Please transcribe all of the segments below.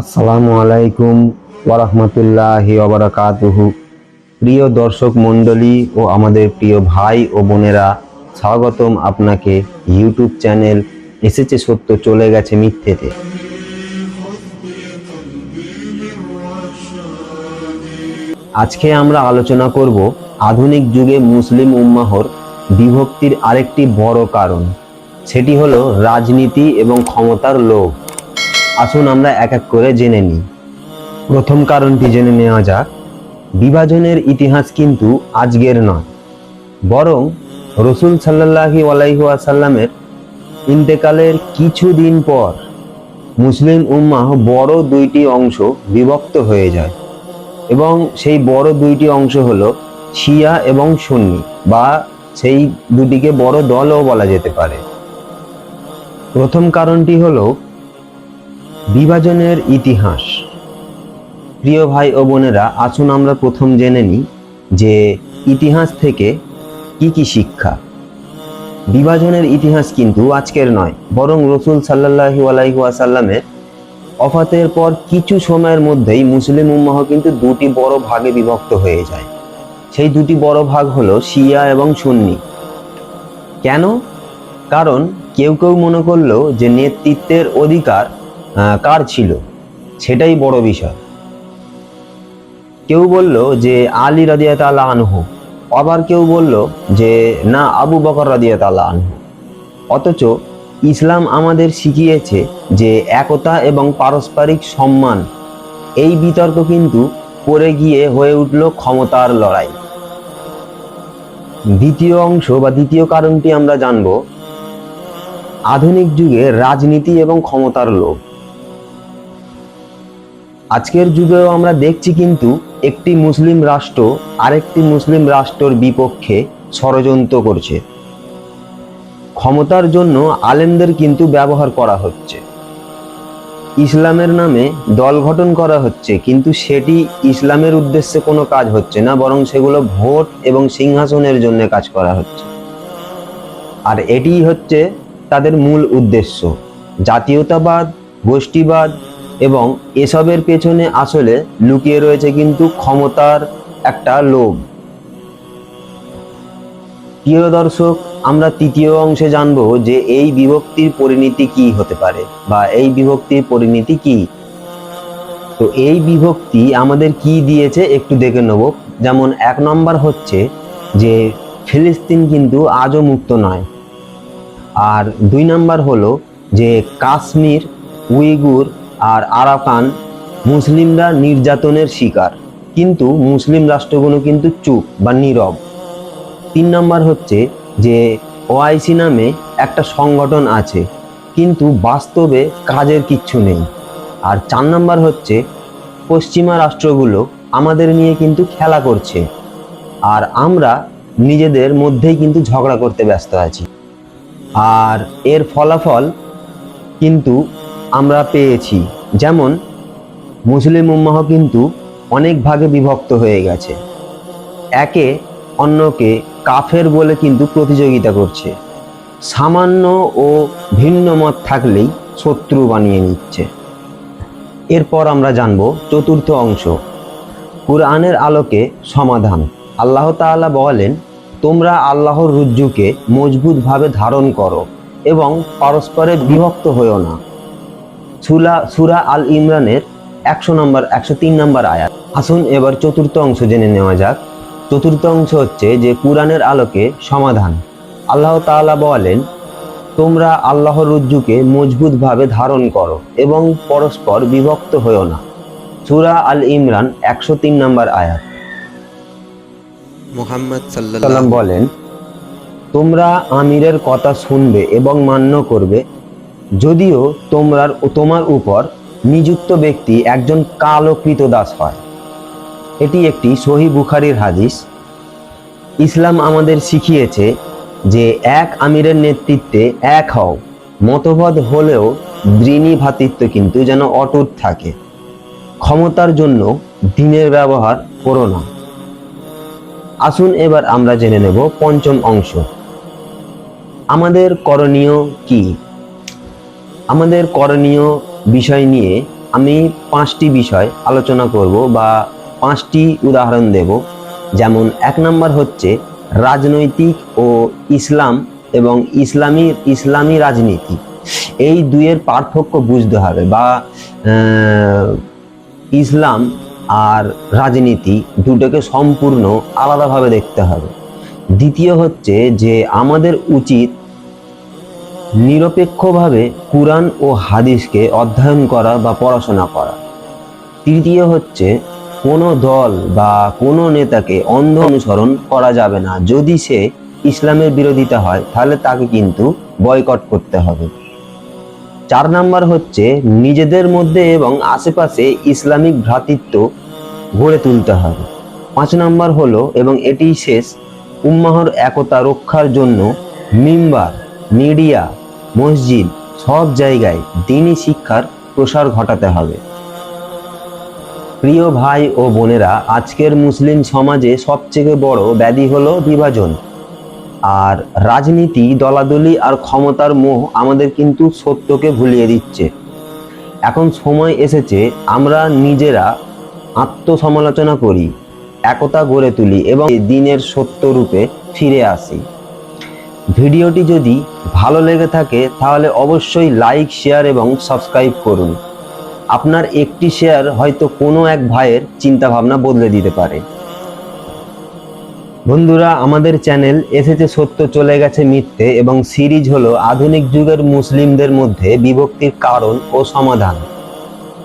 আসসালামু আলাইকুম ওরহমতুল্লাহি ওবরাকাতুহু প্রিয় দর্শক মণ্ডলী ও আমাদের প্রিয় ভাই ও বোনেরা, স্বাগতম আপনাকে ইউটিউব চ্যানেল এসেছে সত্য চলে গেছে মিথ্যেতে। আজকে আমরা আলোচনা করব আধুনিক যুগে মুসলিম উম্মাহর বিভক্তির আরেকটি বড় কারণ। সেটি হলো রাজনীতি এবং ক্ষমতার লোভ। আসুন আমরা এক এক করে জেনে নিই। প্রথম কারণটি জেনে নেওয়া যাক। বিভাজনের ইতিহাস কিন্তু আজকের নয়, বরং রসুল সাল্লাহি আলাইহাসাল্লামের ইন্তেকালের কিছুদিন পর মুসলিম উম্মাহ বড় দুইটি অংশ বিভক্ত হয়ে যায় এবং সেই বড় দুইটি অংশ হলো শিয়া এবং সুন্নি বা সেই দুটিকে বড় দলও বলা যেতে পারে। প্রথম কারণটি হলো বিভাজনের ইতিহাস। প্রিয় ভাই ও বোনেরা, আসুন আমরা প্রথম জেনে নিই যে ইতিহাস থেকে কি কি শিক্ষা। বিভাজনের ইতিহাস কিন্তু আজকের নয়, বরং রসুল সাল্লাহু আলাইহাসাল্লামের অফাতের পর কিছু সময়ের মধ্যেই মুসলিম উম্মাহ কিন্তু দুটি বড় ভাগে বিভক্ত হয়ে যায়। সেই দুটি বড় ভাগ হলো শিয়া এবং সুন্নি। কেন? কারণ কেউ কেউ মনে করল যে নেতৃত্বের অধিকার কার ছিল? সেটাই বড় বিষয়। কেউ বলল যে আলী রাদিয়াত আল্লাহ আনহু। আবার কেউ বলল যে না, আবু বকর রাদিয়াত আল্লাহ আনহু। অথচ ইসলাম আমাদের শিখিয়েছে যে একতা এবং পারস্পরিক সম্মান, এই বিতর্ক কিন্তু পড়ে গিয়ে হয়ে উঠল ক্ষমতার লড়াই। দ্বিতীয় অংশ বা দ্বিতীয় কারণটি আমরা জানব। আধুনিক যুগে রাজনীতি এবং ক্ষমতার লোভ। আজকের যুগেও আমরা দেখছি কিন্তু একটি মুসলিম রাষ্ট্র আরেকটি মুসলিম রাষ্ট্রের বিপক্ষে ষড়যন্ত্র করছে। ক্ষমতার জন্য আলেমদের কিন্তু ব্যবহার করা হচ্ছে। ইসলামের নামে দল গঠন করা হচ্ছে, কিন্তু সেটি ইসলামের উদ্দেশ্যে কোনো কাজ হচ্ছে না, বরং সেগুলো ভোট এবং সিংহাসনের জন্য কাজ করা হচ্ছে। আর এটিই হচ্ছে তাদের মূল উদ্দেশ্য। জাতীয়তাবাদ, গোষ্ঠীবাদ এবং এসবের পেছনে আসলে লুকিয়ে রয়েছে কিন্তু ক্ষমতার একটা লোভ। প্রিয় দর্শক, আমরা তৃতীয় অংশে জানব যে এই বিভক্তির পরিণতি কি হতে পারে বা এই বিভক্তির পরিণতি কি? তো এই বিভক্তি আমাদের কি দিয়েছে একটু দেখে নেব। যেমন এক নম্বর হচ্ছে যে ফিলিস্তিন কিন্তু আজও মুক্ত নয়। আর দুই নম্বর হলো যে কাশ্মীর, উইগুর আর আরাকান মুসলিমরা নির্যাতনের শিকার। কিন্তু মুসলিম রাষ্ট্রগুলো কিন্তু চুপ বা নীরব। তিন নম্বর হচ্ছে যে, ওআইসি নামে একটা সংগঠন আছে, কিন্তু বাস্তবে কাজের কিচ্ছু নেই। আর চার নম্বর হচ্ছে, পশ্চিমা রাষ্ট্রগুলো আমাদের নিয়ে কিন্তু খেলা করছে। আর আমরা নিজেদের মধ্যেই কিন্তু ঝগড়া করতে ব্যস্ত আছি। আর এর ফলাফল কিন্তু আমরা পেয়েছি। যেমন, মুসলিম উম্মাহ কিন্তু অনেক ভাগে বিভক্ত হয়ে গেছে। একে অন্যকে কাফের বলে কিন্তু প্রতিযোগিতা করছে। সামান্য ও ভিন্ন মত থাকলেই শত্রু বানিয়ে নিচ্ছে। এরপর আমরা জানব চতুর্থ অংশ, কুরআনের আলোকে সমাধান। আল্লাহ তাআলা বলেন, তোমরা আল্লাহর রুজ্জুকে মজবুতভাবে ধারণ করো এবং পরস্পরে বিভক্ত হয়েও না। সুলা সুরা আল ইমরানের একশো নম্বর একশো তিন নম্বর আয়াত। আসুন এবার চতুর্থ অংশ জেনে নেওয়া যাক। চতুর্থ অংশ হচ্ছে যে কুরআনের আলোকে সমাধান। আল্লাহ তাআলা বলেন তোমরা আল্লাহর রুজ্জুকে মজবুতভাবে ধারণ করো এবং পরস্পর বিভক্ত হয়েও না। সুরা আল ইমরান একশো তিন নম্বর আয়াত। মোহাম্মদ সাল্লাম বলেন তোমরা আমিরের কথা শুনবে এবং মান্য করবে যদিও তোমরা তোমার উপর নিযুক্ত ব্যক্তি একজন কালো দাস হয়। এটি একটি সহি বুখারির হাদিস। ইসলাম আমাদের শিখিয়েছে যে এক আমিরের নেতৃত্বে এক হও মতভেদ হলেও দৃঢ় ভ্রাতৃত্ব কিন্তু যেন অটুট থাকে। ক্ষমতার জন্য দিনের ব্যবহার করো না। আসুন এবার আমরা জেনে নেব পঞ্চম অংশ। আমাদের করণীয় কি? আমাদের করণীয় বিষয় নিয়ে আমি পাঁচটি বিষয় আলোচনা করব বা পাঁচটি উদাহরণ দেব। যেমন এক নম্বর হচ্ছে রাজনৈতিক ও ইসলাম এবং ইসলামী ইসলামী রাজনীতি। এই দুইয়ের পার্থক্য বুঝতে হবে বা ইসলাম আর রাজনীতি দুটোকে সম্পূর্ণ আলাদাভাবে দেখতে হবে। দ্বিতীয় হচ্ছে যে আমাদের উচিত নিরপেক্ষভাবে কুরআন ও হাদিসকে অধ্যয়ন করা বা পড়াশোনা করা। তৃতীয় হচ্ছে, কোনো দল বা কোনো নেতাকে অন্ধ অনুসরণ করা যাবে না। যদি সে ইসলামের বিরোধিতা হয়, তাহলে তাকে কিন্তু বয়কট করতে হবে। চার নাম্বার হচ্ছে, নিজেদের মধ্যে এবং আশেপাশে ইসলামিক ভ্রাতৃত্ব গড়ে তুলতে হবে। পাঁচ নাম্বার হলো, এবং এটি শেষ, উম্মাহর একতা রক্ষার জন্য মিম্বার মিডিয়া, মসজিদ সব জায়গায় দিনী শিক্ষার প্রসার ঘটাতে হবে। প্রিয় ভাই ও বোনেরা, আজকের মুসলিম সমাজে সবচেয়ে বড় ব্যাধি হলো বিভাজন। আর রাজনীতি, দলাদলি আর ক্ষমতার মোহ আমাদের কিন্তু সত্যকে ভুলিয়ে দিচ্ছে। এখন সময় এসেছে আমরা নিজেরা আত্মসমালোচনা করি, একতা গড়ে তুলি এবং দিনের সত্য রূপে ফিরে আসি। ভিডিওটি যদি ভালো লেগে থাকে, তাহলে অবশ্যই লাইক শেয়ার এবং সাবস্ক্রাইব করুন। আপনার একটি শেয়ার হয়তো কোনো এক ভাইয়ের চিন্তা ভাবনা বদলে দিতে পারে। বন্ধুরা, আমাদের চ্যানেল এসেছে সত্য চলে গেছে মিথ্যে এবং সিরিজ হলো আধুনিক যুগের মুসলিমদের মধ্যে বিভক্তির কারণ ও সমাধান।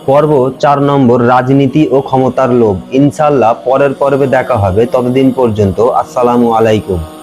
পর্ব চার নম্বর, রাজনীতি ও ক্ষমতার লোভ। ইনশাল্লাহ পরের পর্বে দেখা হবে। ততদিন পর্যন্ত আসসালামু আলাইকুম।